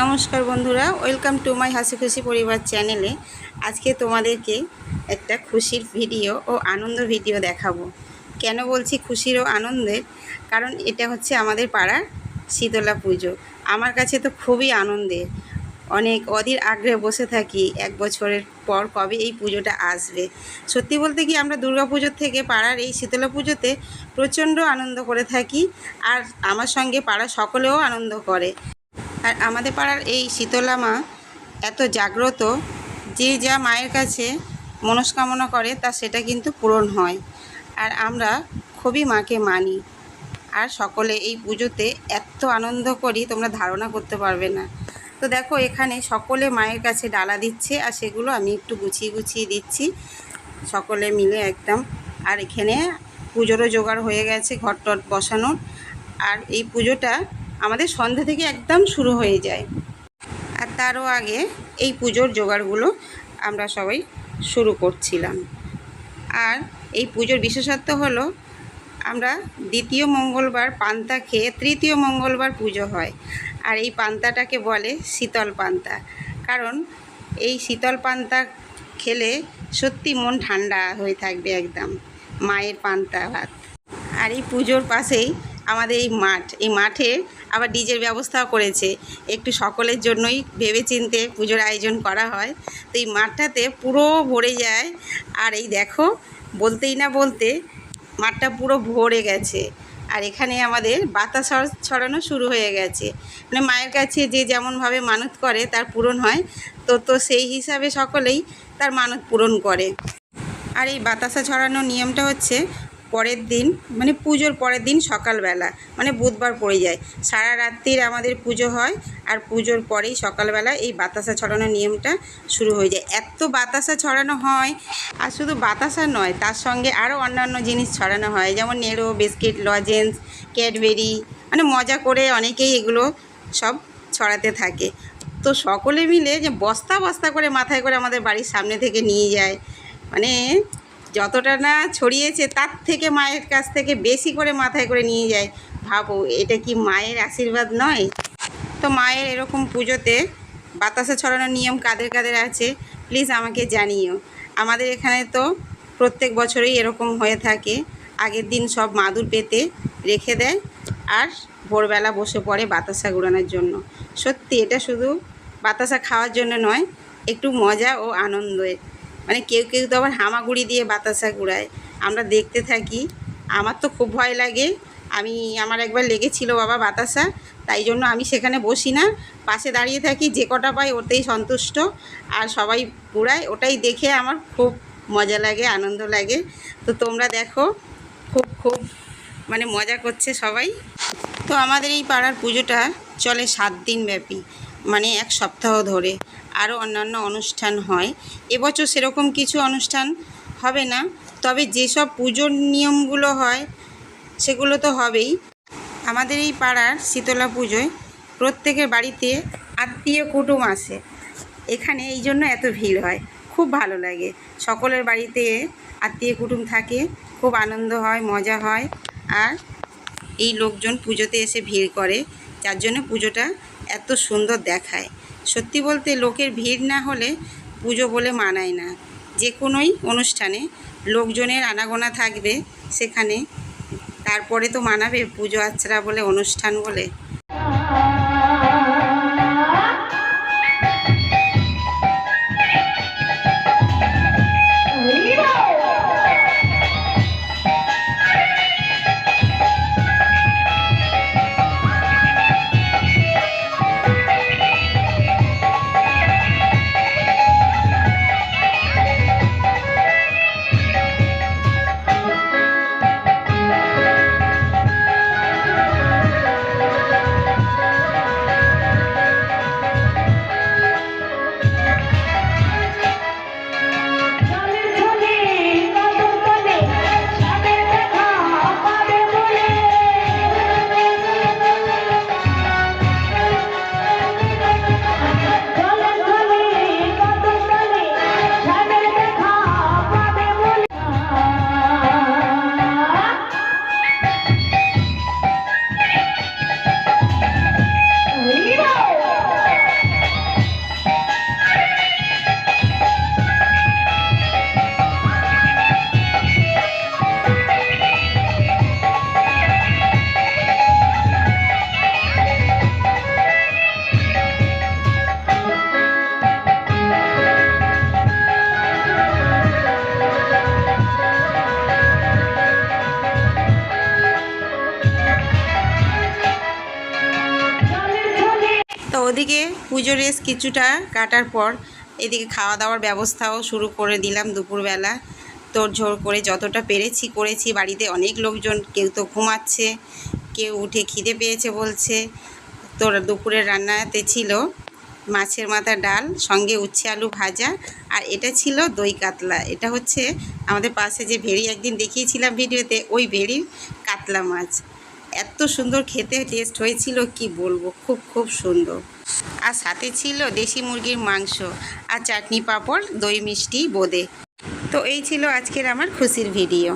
নমস্কার বন্ধুরা, welcome to my হাসি খুশি পরিবার চ্যানেলে। আজকে তোমাদেরকে একটা খুশির ভিডিও ও আনন্দ ভিডিও দেখাবো। কেন বলছি খুশির ও আনন্দের? কারণ এটা হচ্ছে আমাদের পাড়ার শীতলা পুজো। আমার কাছে তো খুবই আনন্দের। অনেক অধীর আগ্রহে বসে থাকি এক বছরের পর কবে এই পুজোটা আসবে। সত্যি বলতে কি আমরা দুর্গা পুজোর থেকে পাড়ার এই শীতলা পুজোতে প্রচণ্ড আনন্দ করে থাকি। আর আমার সঙ্গে পাড়া সকলেও আনন্দ করে। আর আমাদের পাড়ার এই শীতলা মা এত জাগ্রত, যে যা মায়ের কাছে মনস্কামনা করে তা সেটা কিন্তু পূরণ হয়। আর আমরা খুবই মাকে মানি। আর সকলে এই পুজোতে এত আনন্দ করি, তোমরা ধারণা করতে পারবে না। তো দেখো, এখানে সকলে মায়ের কাছে ডালা দিচ্ছে, আর সেগুলো আমি একটু গুছিয়ে গুছিয়ে দিচ্ছি। সকলে মিলে একদম। আর এখানে পুজোরও জোগাড় হয়ে গেছে ঘট টট বসানোর। আর এই পুজোটা আমাদের সন্ধ্যা থেকে একদম শুরু হয়ে যায়। আর তারও আগে এই পুজোর জোগাড়গুলো আমরা সবাই শুরু করছিলাম। আর এই পুজোর বিশেষত্ব হলো, আমরা দ্বিতীয় মঙ্গলবার পান্তা খেয়ে তৃতীয় মঙ্গলবার পুজো হয়। আর এই পান্তাটাকে বলে শীতল পান্তা। কারণ এই শীতল পান্তা খেলে সত্যি মন ঠান্ডা হয়ে থাকবে একদম, মায়ের পান্তা ভাত। আর এই পুজোর পাশেই আমাদের এই মাঠ, এই মাঠে আবার ডিজের ব্যবস্থাও করেছে। একটু সকলের জন্যই ভেবেচিন্তে পুজোর আয়োজন করা হয়। তো এই মাঠটাতে পুরো ভরে যায়। আর এই দেখো, বলতেই না বলতে মাঠটা পুরো ভরে গেছে। আর এখানে আমাদের বাতাস ছড়ানো শুরু হয়ে গেছে। মানে মায়ের কাছে যে যেমনভাবে মানত করে, তার পূরণ হয়। তো তো সেই হিসাবে সকলেই তার মানত পূরণ করে। আর এই বাতাসা ছড়ানোর নিয়মটা হচ্ছে পরের দিন মানে পুজোর পরের দিন সকালবেলা মানে বুধবার পড়ে যায়। সারা রাত্রির আমাদের পুজো হয় আর পুজোর পরেই সকালবেলা এই বাতাসা ছড়ানোর নিয়মটা শুরু হয়ে যায়। এত বাতাসা ছড়ানো হয়, আর শুধু বাতাসা নয়, তার সঙ্গে আরও অন্যান্য জিনিস ছড়ানো হয়, যেমন নেড়ো, বিস্কিট, লজেন্স, ক্যাডবেরি মানে মজা করে অনেকেই এগুলো সব ছড়াতে থাকে। তো সকলে মিলে যে বস্তা বস্তা করে মাথায় করে আমাদের বাড়ির সামনে থেকে নিয়ে যায় মানে যতটা না ছড়িয়েছে, তার থেকে মায়ের কাছ থেকে বেশি করে মাথায় করে নিয়ে যায়। ভাবো, এটা কি মায়ের আশীর্বাদ নয়? তো মায়ের এরকম পুজোতে বাতাসা ছড়ানোর নিয়ম কাদের কাদের আছে প্লিজ আমাকে জানিও। আমাদের এখানে তো প্রত্যেক বছরই এরকম হয়ে থাকে। আগের দিন সব মাদুর পেতে রেখে দেয় আর ভোরবেলা বসে পড়ে বাতাসা গুড়ানোর জন্য। সত্যি, এটা শুধু বাতাসা খাওয়ার জন্য নয়, একটু মজা ও আনন্দের। মানে কেউ কেউ তো আবার হামাগুড়ি দিয়ে বাতাসা গুড়ায় আমরা দেখতে থাকি। আমার তো খুব ভয় লাগে। আমি, আমার একবার লেগেছিল বাবা বাতাসা, তাই জন্য আমি সেখানে বসি না। পাশে দাঁড়িয়ে থাকি, যে কটা পাই ওতেই সন্তুষ্ট। আর সবাই গুড়ায় ওটাই দেখে আমার খুব মজা লাগে, আনন্দ লাগে। তো তোমরা দেখো, খুব খুব মানে মজা করছে সবাই। তো আমাদের এই পাড়ার পুজোটা চলে সাত দিন ব্যাপী। মানে এক সপ্তাহ ধরে আরও অন্যান্য অনুষ্ঠান হয়। এবছর সেরকম কিছু অনুষ্ঠান হবে না, তবে যেসব পুজোর নিয়মগুলো হয় সেগুলো তো হবেই। আমাদের এই পাড়ার শীতলা পুজোয় প্রত্যেকের বাড়িতে আত্মীয় কুটুম আসে। এখানে এই জন্য এত ভিড় হয়, খুব ভালো লাগে। সকলের বাড়িতে আত্মীয় কুটুম থাকে, খুব আনন্দ হয়, মজা হয়। আর এই লোকজন পুজোতে এসে ভিড় করে, যার জন্য পুজোটা এত সুন্দর দেখায়। সত্যি বলতে লোকের ভিড় না হলে পুজো বলে মানায় না। যে কোনোই অনুষ্ঠানে লোকজনের আনাগোনা থাকবে সেখানে। তারপরে তো মানাবে পুজো আচ্ছারা বলে অনুষ্ঠান বলে। ওদিকে পুজো রেস কিছুটা কাটার পর এদিকে খাওয়া দাওয়ার ব্যবস্থাও শুরু করে দিলাম দুপুরবেলা। তোর ঝোড় করে যতটা পেরেছি করেছি, বাড়িতে অনেক লোকজন, কেউ তো ঘুমাচ্ছে, কেউ উঠে খিদে পেয়েছে বলছে। তোর দুপুরের রান্নাতে ছিল মাছের মাথা ডাল, সঙ্গে উচ্ছে আলু ভাজা, আর এটা ছিল দই কাতলা। এটা হচ্ছে আমাদের পাশে যে ভেড়ি একদিন দেখিয়েছিলাম ভিডিওতে, ওই ভেড়ির কাতলা মাছ। এত সুন্দর খেতে টেস্ট হয়েছিল, কি বলব? খুব খুব সুন্দর। আর সাথে ছিল দেশি মুরগির মাংস আর চাটনি পাঁপড়, দই মিষ্টি, বোঁদে। তো এই ছিল আজকের আমার খুশির ভিডিও